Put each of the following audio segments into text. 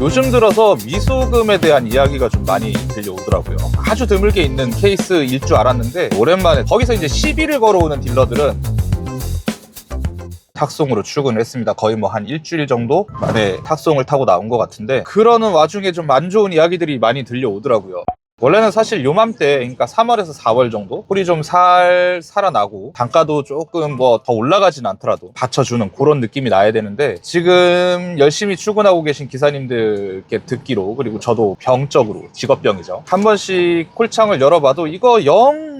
요즘 들어서 미수금에 대한 이야기가 좀 많이 들려오더라고요. 아주 드물게 있는 케이스일 줄 알았는데 오랜만에 거기서 이제 시비를 걸어오는 딜러들은 탁송으로 출근을 했습니다. 거의 뭐 한 일주일 정도 만에 탁송을 타고 나온 것 같은데 그러는 와중에 좀 안 좋은 이야기들이 많이 들려오더라고요. 원래는 사실 요맘때, 그러니까 3월에서 4월 정도 꿀이 좀 살 살아나고 단가도 조금 뭐 더 올라가진 않더라도 받쳐주는 그런 느낌이 나야 되는데 지금 열심히 출근하고 계신 기사님들께 듣기로 그리고 저도 병적으로 직업병이죠. 한 번씩 콜창을 열어봐도 이거 영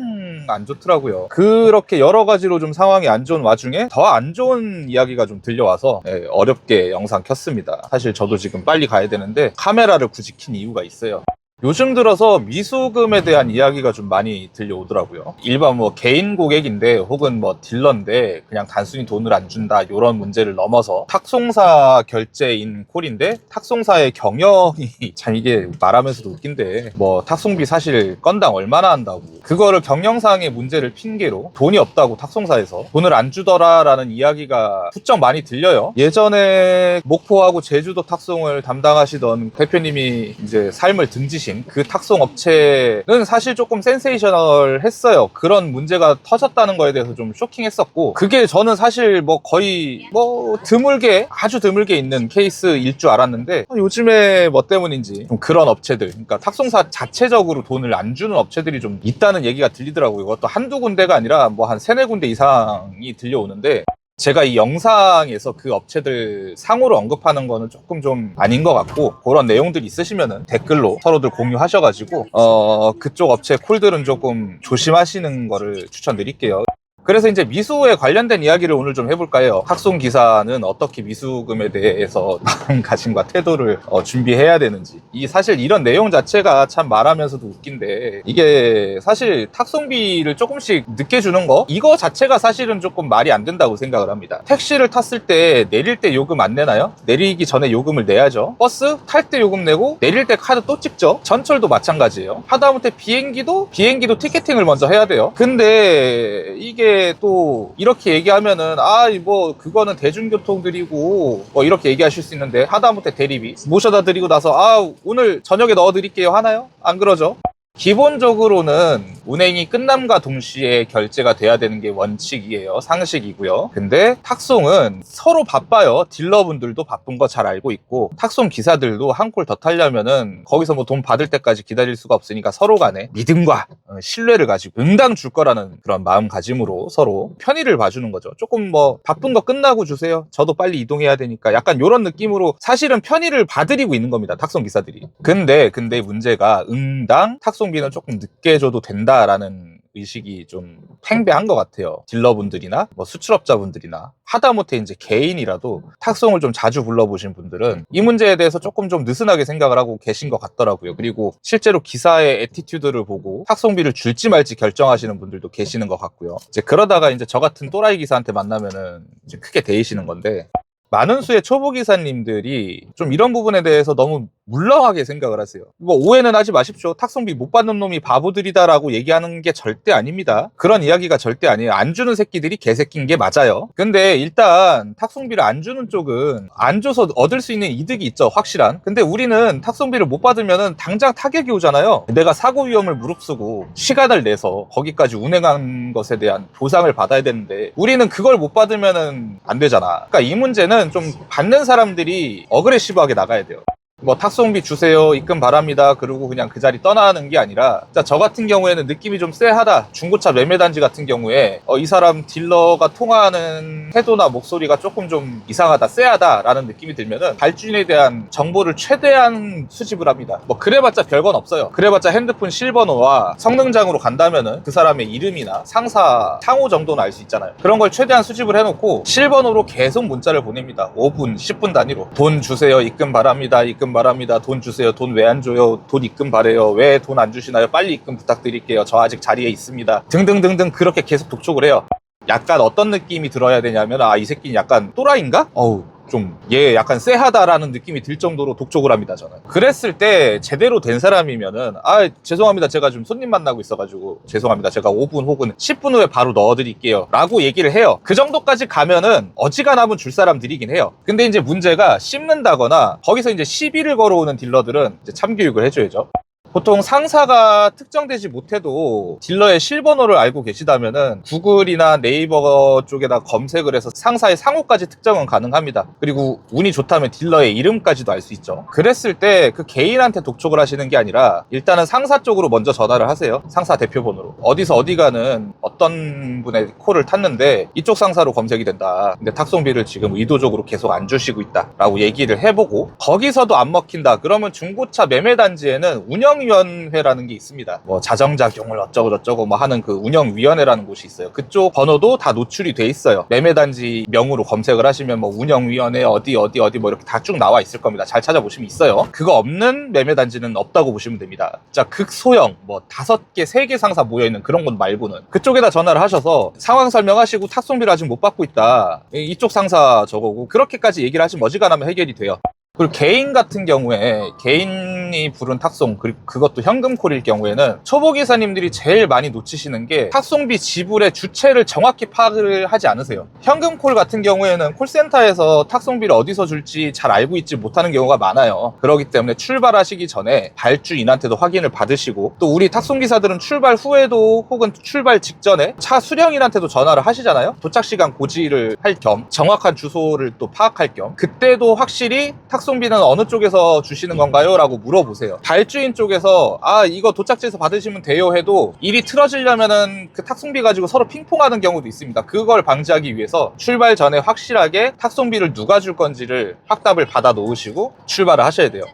안 좋더라고요. 그렇게 여러 가지로 좀 상황이 안 좋은 와중에 더 안 좋은 이야기가 좀 들려와서 예, 어렵게 영상 켰습니다. 사실 저도 지금 빨리 가야 되는데 카메라를 굳이 킨 이유가 있어요. 요즘 들어서 미수금에 대한 이야기가 좀 많이 들려오더라고요. 일반 뭐 개인 고객인데 혹은 뭐 딜러인데 그냥 단순히 돈을 안 준다 이런 문제를 넘어서 탁송사 결제인 콜인데 탁송사의 경영이 참 이게 말하면서도 웃긴데 뭐 탁송비 사실 건당 얼마나 한다고 그거를 경영상의 문제를 핑계로 돈이 없다고 탁송사에서 돈을 안 주더라라는 이야기가 부쩍 많이 들려요. 예전에 목포하고 제주도 탁송을 담당하시던 대표님이 이제 삶을 등지 신그 탁송 업체는 사실 조금 센세이셔널 했어요. 그런 문제가 터졌다는 거에 대해서 좀 쇼킹했었고, 그게 저는 사실 뭐 거의 뭐 드물게, 아주 드물게 있는 케이스일 줄 알았는데, 요즘에 뭐 때문인지 좀 그런 업체들, 그러니까 탁송사 자체적으로 돈을 안 주는 업체들이 좀 있다는 얘기가 들리더라고요. 이것도 한두 군데가 아니라 뭐 한 세네 군데 이상이 들려오는데, 제가 이 영상에서 그 업체들 상호로 언급하는 거는 조금 좀 아닌 것 같고 그런 내용들이 있으시면은 댓글로 서로들 공유하셔가지고 어 그쪽 업체 콜들은 조금 조심하시는 거를 추천드릴게요. 그래서 이제 미수에 관련된 이야기를 오늘 좀 해볼까요? 탁송 기사는 어떻게 미수금에 대해서 마음가짐과 태도를 어, 준비해야 되는지. 이 사실 이런 내용 자체가 참 말하면서도 웃긴데 이게 사실 탁송비를 조금씩 늦게 주는 거 이거 자체가 사실은 조금 말이 안 된다고 생각을 합니다. 택시를 탔을 때 내릴 때 요금 안 내나요? 내리기 전에 요금을 내야죠. 버스 탈 때 요금 내고 내릴 때 카드 또 찍죠. 전철도 마찬가지예요. 하다못해 비행기도 비행기도 티켓팅을 먼저 해야 돼요. 근데 이게 또 이렇게 얘기하면은 아 뭐 그거는 대중교통들이고 뭐 이렇게 얘기하실 수 있는데 하다못해 대리비 모셔다 드리고 나서 아 오늘 저녁에 넣어드릴게요 하나요? 안 그러죠? 기본적으로는 운행이 끝남과 동시에 결제가 돼야 되는 게 원칙이에요. 상식이고요. 근데 탁송은 서로 바빠요. 딜러분들도 바쁜 거 잘 알고 있고 탁송 기사들도 한 콜 더 타려면은 거기서 뭐 돈 받을 때까지 기다릴 수가 없으니까 서로 간에 믿음과 어, 신뢰를 가지고 응당 줄 거라는 그런 마음가짐으로 서로 편의를 봐주는 거죠. 조금 뭐 바쁜 거 끝나고 주세요. 저도 빨리 이동해야 되니까 약간 이런 느낌으로 사실은 편의를 봐드리고 있는 겁니다. 탁송 기사들이. 근데 근데 문제가 응당 탁송 비는 조금 늦게 줘도 된다라는 의식이 좀 팽배한 것 같아요. 딜러분들이나 뭐 수출업자분들이나 하다못해 이제 개인이라도 탁송을 좀 자주 불러보신 분들은 이 문제에 대해서 조금 좀 느슨하게 생각을 하고 계신 것 같더라고요. 그리고 실제로 기사의 에티튜드를 보고 탁송비를 줄지 말지 결정하시는 분들도 계시는 것 같고요. 이제 그러다가 이제 저 같은 또라이 기사한테 만나면은 이제 크게 데이시는 건데 많은 수의 초보 기사님들이 좀 이런 부분에 대해서 너무 물렁하게 생각을 하세요. 이거 오해는 하지 마십시오. 탁송비 못 받는 놈이 바보들이다라고 얘기하는 게 절대 아닙니다. 그런 이야기가 절대 아니에요. 안 주는 새끼들이 개새끼인 게 맞아요. 근데 일단 탁송비를 안 주는 쪽은 안 줘서 얻을 수 있는 이득이 있죠. 확실한. 근데 우리는 탁송비를 못 받으면은 당장 타격이 오잖아요. 내가 사고 위험을 무릅쓰고 시간을 내서 거기까지 운행한 것에 대한 보상을 받아야 되는데 우리는 그걸 못 받으면은 안 되잖아. 그러니까 이 문제는 좀 받는 사람들이 어그레시브하게 나가야 돼요. 뭐 탁송비 주세요 입금 바랍니다. 그리고 그냥 그 자리 떠나는 게 아니라 자, 저 같은 경우에는 느낌이 좀 쎄하다. 중고차 매매단지 같은 경우에 어, 이 사람 딜러가 통화하는 태도나 목소리가 조금 좀 이상하다 쎄하다 라는 느낌이 들면은 발주인에 대한 정보를 최대한 수집을 합니다. 뭐 그래봤자 별건 없어요. 그래봤자 핸드폰 실번호와 성능장으로 간다면은 그 사람의 이름이나 상사 상호 정도는 알 수 있잖아요. 그런 걸 최대한 수집을 해놓고 실번호로 계속 문자를 보냅니다. 5분 10분 단위로. 돈 주세요 입금 바랍니다. 입금 바랍니다. 돈 주세요. 돈 왜 안 줘요? 돈 입금 바래요. 왜 돈 안 주시나요? 빨리 입금 부탁드릴게요. 저 아직 자리에 있습니다. 등등등등 그렇게 계속 독촉을 해요. 약간 어떤 느낌이 들어야 되냐면 아 이 새끼는 약간 또라이인가? 어우 좀 얘 약간 쎄하다라는 느낌이 들 정도로 독촉을 합니다 저는. 그랬을 때 제대로 된 사람이면은 아 죄송합니다. 제가 좀 손님 만나고 있어가지고 죄송합니다. 제가 5분 혹은 10분 후에 바로 넣어드릴게요. 라고 얘기를 해요. 그 정도까지 가면은 어지간하면 줄 사람들이긴 해요. 근데 이제 문제가 씹는다거나 거기서 이제 시비를 걸어오는 딜러들은 참교육을 해줘야죠 보통 상사가 특정되지 못해도 딜러의 실번호를 알고 계시다면은 구글이나 네이버 쪽에다 검색을 해서 상사의 상호까지 특정은 가능합니다. 그리고 운이 좋다면 딜러의 이름까지도 알 수 있죠. 그랬을 때 그 개인한테 독촉을 하시는 게 아니라 일단은 상사 쪽으로 먼저 전화를 하세요. 상사 대표번호로. 어디서 어디 가는 어떤 분의 콜을 탔는데 이쪽 상사로 검색이 된다. 근데 탁송비를 지금 의도적으로 계속 안 주시고 있다. 라고 얘기를 해보고 거기서도 안 먹힌다. 그러면 중고차 매매단지에는 운영 위원회라는 게 있습니다. 뭐 자정작용을 어쩌고 저쩌고 뭐 하는 그 운영위원회라는 곳이 있어요. 그쪽 번호도 다 노출이 돼 있어요. 매매단지 명으로 검색을 하시면 뭐 운영위원회 어디 어디 어디 뭐 이렇게 다 쭉 나와 있을 겁니다. 잘 찾아보시면 있어요. 그거 없는 매매단지는 없다고 보시면 됩니다. 진짜 극소형 뭐 다섯 개, 세 개 상사 모여 있는 그런 곳 말고는 그쪽에다 전화를 하셔서 상황 설명하시고 탁송비를 아직 못 받고 있다. 이쪽 상사 저거고 그렇게까지 얘기를 하시면 어지간하면 해결이 돼요. 그리고 개인 같은 경우에 개인 이 부른 탁송 그리고 그것도 현금콜일 경우에는 초보 기사님들이 제일 많이 놓치시는 게 탁송비 지불의 주체를 정확히 파악을 하지 않으세요. 현금콜 같은 경우에는 콜센터에서 탁송비를 어디서 줄지 잘 알고 있지 못하는 경우가 많아요. 그렇기 때문에 출발하시기 전에 발주인한테도 확인을 받으시고 또 우리 탁송 기사들은 출발 후에도 혹은 출발 직전에 차 수령인한테도 전화를 하시잖아요. 도착 시간 고지를 할 겸 정확한 주소를 또 파악할 겸 그때도 확실히 탁송비는 어느 쪽에서 주시는 건가요? 라고 물어 보세요. 발주인 쪽에서 아 이거 도착지에서 받으시면 돼요 해도 일이 틀어지려면은 그 탁송비 가지고 서로 핑퐁하는 경우도 있습니다. 그걸 방지하기 위해서 출발 전에 확실하게 탁송비를 누가 줄 건지를 확답을 받아 놓으시고 출발을 하셔야 돼요.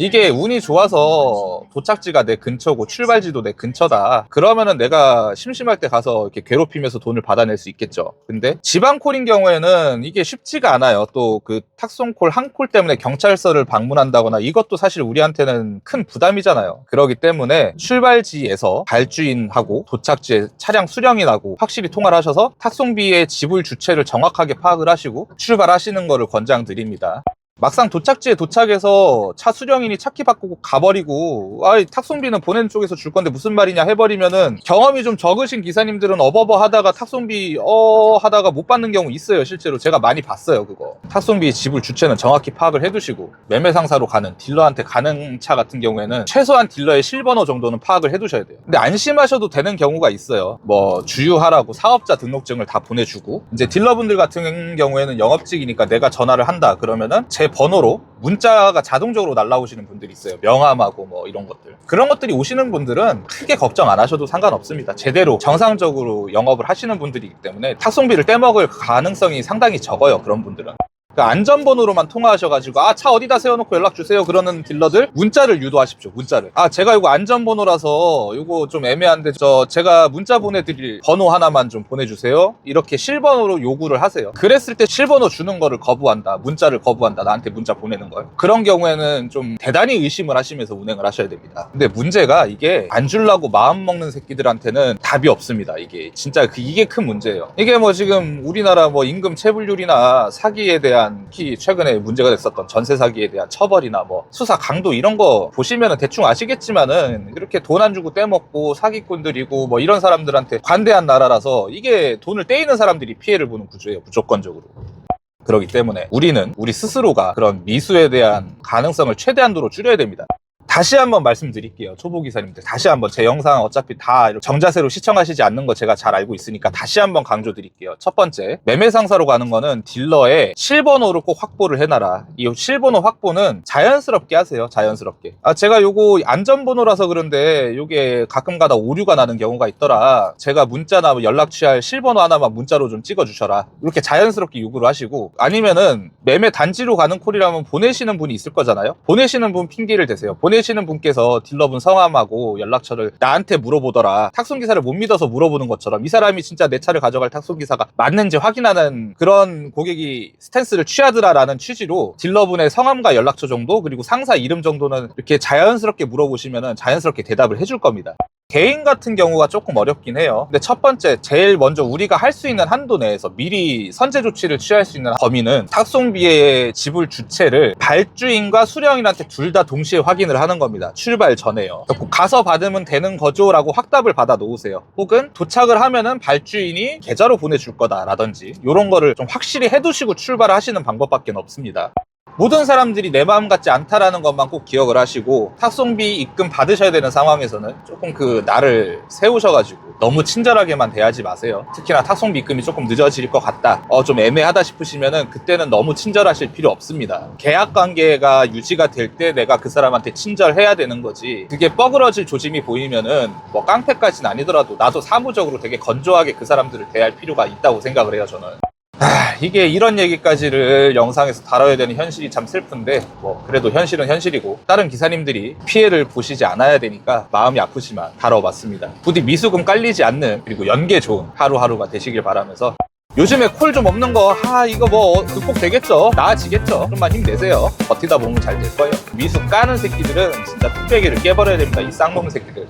이게 운이 좋아서 도착지가 내 근처고 출발지도 내 근처다. 그러면은 내가 심심할 때 가서 이렇게 괴롭히면서 돈을 받아낼 수 있겠죠. 근데 지방콜인 경우에는 이게 쉽지가 않아요. 또 그 탁송콜 한 콜 때문에 경찰서를 방문한다거나 이것도 사실 우리한테는 큰 부담이잖아요. 그렇기 때문에 출발지에서 발주인하고 도착지에 차량 수령인하고 확실히 통화를 하셔서 탁송비의 지불 주체를 정확하게 파악을 하시고 출발하시는 거를 권장드립니다. 막상 도착지에 도착해서 차 수령인이 차키 바꾸고 가버리고 아이 탁송비는 보내는 쪽에서 줄 건데 무슨 말이냐 해버리면은 경험이 좀 적으신 기사님들은 어버버 하다가 탁송비 어 하다가 못 받는 경우 있어요 실제로. 제가 많이 봤어요 그거. 탁송비 지불 주체는 정확히 파악을 해두시고 매매 상사로 가는 딜러한테 가는 차 같은 경우에는 최소한 딜러의 실번호 정도는 파악을 해두셔야 돼요. 근데 안심하셔도 되는 경우가 있어요. 뭐 주유하라고 사업자 등록증을 다 보내주고 이제 딜러분들 같은 경우에는 영업직이니까 내가 전화를 한다 그러면은 제 번호로 문자가 자동적으로 날라오시는 분들이 있어요. 명함하고 뭐 이런 것들. 그런 것들이 오시는 분들은 크게 걱정 안 하셔도 상관없습니다. 제대로 정상적으로 영업을 하시는 분들이기 때문에 탁송비를 떼먹을 가능성이 상당히 적어요. 그런 분들은. 그 안전번호로만 통화하셔가지고 아 차 어디다 세워놓고 연락 주세요. 그러는 딜러들 문자를 유도하십시오 문자를. 아 제가 이거 안전번호라서 이거 좀 애매한데 저 제가 문자 보내드릴 번호 하나만 좀 보내주세요. 이렇게 실번호로 요구를 하세요. 그랬을 때 실번호 주는 거를 거부한다. 문자를 거부한다. 나한테 문자 보내는 걸. 그런 경우에는 좀 대단히 의심을 하시면서 운행을 하셔야 됩니다. 근데 문제가 이게 안 주려고 마음 먹는 새끼들한테는 답이 없습니다 이게. 진짜 그 이게 큰 문제예요. 이게 뭐 지금 우리나라 뭐 임금 체불률이나 사기에 대한 특히 최근에 문제가 됐었던 전세 사기에 대한 처벌이나 뭐 수사 강도 이런 거 보시면은 대충 아시겠지만은 이렇게 돈 안 주고 떼먹고 사기꾼들이고 뭐 이런 사람들한테 관대한 나라라서 이게 돈을 떼이는 사람들이 피해를 보는 구조예요 무조건적으로 그렇기 때문에 우리는 우리 스스로가 그런 미수에 대한 가능성을 최대한도로 줄여야 됩니다. 다시 한번 말씀드릴게요. 초보 기사님들. 다시 한번 제 영상 어차피 다 정자세로 시청하시지 않는 거 제가 잘 알고 있으니까 다시 한번 강조 드릴게요. 첫 번째, 매매 상사로 가는 거는 딜러의 실번호를 꼭 확보를 해놔라. 이 실번호 확보는 자연스럽게 하세요. 자연스럽게. 아, 제가 요거 안전번호라서 그런데 요게 가끔 가다 오류가 나는 경우가 있더라. 제가 문자나 뭐 연락 취할 실번호 하나만 문자로 좀 찍어주셔라. 이렇게 자연스럽게 요구를 하시고 아니면은 매매 단지로 가는 콜이라면 보내시는 분이 있을 거잖아요. 보내시는 분 핑계를 대세요. 보내시 는 분께서 딜러분 성함하고 연락처를 나한테 물어보더라. 탁송기사를 못 믿어서 물어보는 것처럼 이 사람이 진짜 내 차를 가져갈 탁송기사가 맞는지 확인하는 그런 고객이 스탠스를 취하더라라는 취지로 딜러분의 성함과 연락처 정도 그리고 상사 이름 정도는 이렇게 자연스럽게 물어보시면은 자연스럽게 대답을 해줄 겁니다. 개인 같은 경우가 조금 어렵긴 해요. 근데 첫 번째, 제일 먼저 우리가 할 수 있는 한도 내에서 미리 선제 조치를 취할 수 있는 범위는 탁송비의 지불 주체를 발주인과 수령인한테 둘 다 동시에 확인을 하는 겁니다. 출발 전에요. 그래서 가서 받으면 되는 거죠라고 확답을 받아 놓으세요. 혹은 도착을 하면은 발주인이 계좌로 보내줄 거다라든지 이런 거를 좀 확실히 해두시고 출발하시는 방법밖에 없습니다. 모든 사람들이 내 마음 같지 않다라는 것만 꼭 기억을 하시고 탁송비 입금 받으셔야 되는 상황에서는 조금 그 날을 세우셔가지고 너무 친절하게만 대하지 마세요. 특히나 탁송비 입금이 조금 늦어질 것 같다. 어, 좀 애매하다 싶으시면은 그때는 너무 친절하실 필요 없습니다. 계약 관계가 유지가 될 때 내가 그 사람한테 친절해야 되는 거지. 그게 뻐그러질 조짐이 보이면은 뭐 깡패까지는 아니더라도 나도 사무적으로 되게 건조하게 그 사람들을 대할 필요가 있다고 생각을 해요, 저는. 아, 이게 이런 얘기까지를 영상에서 다뤄야 되는 현실이 참 슬픈데 뭐 그래도 현실은 현실이고 다른 기사님들이 피해를 보시지 않아야 되니까 마음이 아프지만 다뤄봤습니다. 부디 미수금 깔리지 않는 그리고 연계 좋은 하루하루가 되시길 바라면서 요즘에 콜 좀 없는 거, 아, 이거 뭐, 극복되겠죠? 나아지겠죠? 좀만 힘내세요. 버티다 보면 잘 될 거예요. 미수 까는 새끼들은 진짜 뚝배기를 깨버려야 됩니다. 이 쌍놈 새끼들.